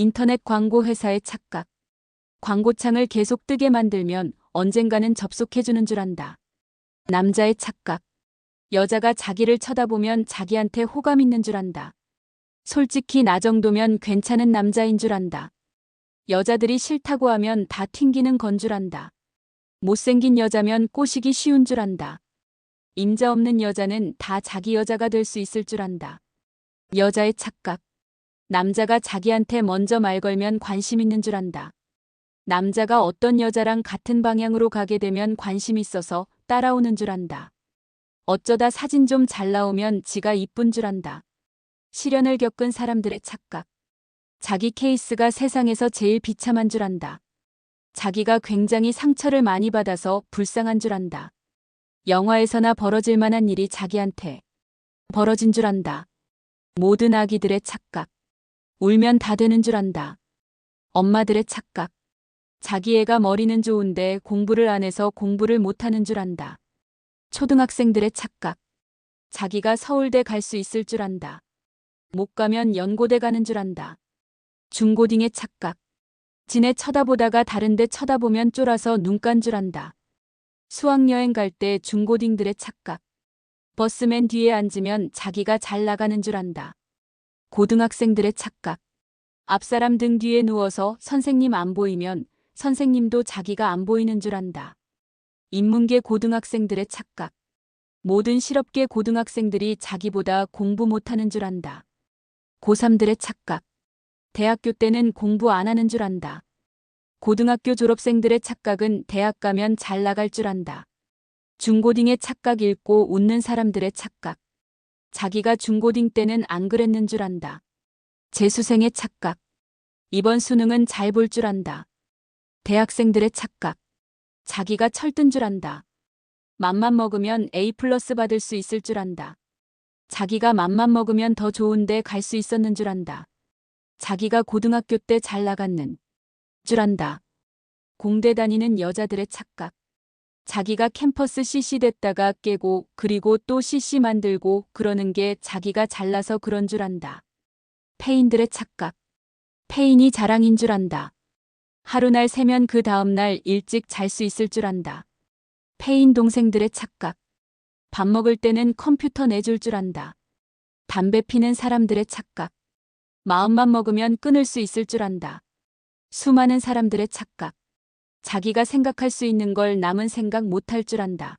인터넷 광고 회사의 착각. 광고창을 계속 뜨게 만들면 언젠가는 접속해주는 줄 안다. 남자의 착각. 여자가 자기를 쳐다보면 자기한테 호감 있는 줄 안다. 솔직히 나 정도면 괜찮은 남자인 줄 안다. 여자들이 싫다고 하면 다 튕기는 건 줄 안다. 못생긴 여자면 꼬시기 쉬운 줄 안다. 임자 없는 여자는 다 자기 여자가 될 수 있을 줄 안다. 여자의 착각. 남자가 자기한테 먼저 말 걸면 관심 있는 줄 안다. 남자가 어떤 여자랑 같은 방향으로 가게 되면 관심 있어서 따라오는 줄 안다. 어쩌다 사진 좀 잘 나오면 지가 이쁜 줄 안다. 시련을 겪은 사람들의 착각. 자기 케이스가 세상에서 제일 비참한 줄 안다. 자기가 굉장히 상처를 많이 받아서 불쌍한 줄 안다. 영화에서나 벌어질 만한 일이 자기한테 벌어진 줄 안다. 모든 아기들의 착각. 울면 다 되는 줄 안다. 엄마들의 착각. 자기 애가 머리는 좋은데 공부를 안 해서 공부를 못하는 줄 안다. 초등학생들의 착각. 자기가 서울대 갈 수 있을 줄 안다. 못 가면 연고대 가는 줄 안다. 중고딩의 착각. 지네 쳐다보다가 다른데 쳐다보면 쫄아서 눈 깐 줄 안다. 수학여행 갈 때 중고딩들의 착각. 버스맨 뒤에 앉으면 자기가 잘 나가는 줄 안다. 고등학생들의 착각. 앞사람 등 뒤에 누워서 선생님 안 보이면 선생님도 자기가 안 보이는 줄 안다. 인문계 고등학생들의 착각. 모든 실업계 고등학생들이 자기보다 공부 못하는 줄 안다. 고3들의 착각. 대학교 때는 공부 안 하는 줄 안다. 고등학교 졸업생들의 착각은 대학 가면 잘 나갈 줄 안다. 중고딩의 착각 읽고 웃는 사람들의 착각. 자기가 중고딩 때는 안 그랬는 줄 안다. 재수생의 착각. 이번 수능은 잘 볼 줄 안다. 대학생들의 착각. 자기가 철든 줄 안다. 맘만 먹으면 A 플러스 받을 수 있을 줄 안다. 자기가 맘만 먹으면 더 좋은데 갈 수 있었는 줄 안다. 자기가 고등학교 때 잘 나갔는 줄 안다. 공대 다니는 여자들의 착각. 자기가 캠퍼스 CC 됐다가 깨고 그리고 또 CC 만들고 그러는 게 자기가 잘나서 그런 줄 안다. 페인들의 착각. 페인이 자랑인 줄 안다. 하루날 새면 그 다음 날 일찍 잘 수 있을 줄 안다. 페인 동생들의 착각. 밥 먹을 때는 컴퓨터 내줄 줄 안다. 담배 피는 사람들의 착각. 마음만 먹으면 끊을 수 있을 줄 안다. 수많은 사람들의 착각. 자기가 생각할 수 있는 걸 남은 생각 못할 줄 안다.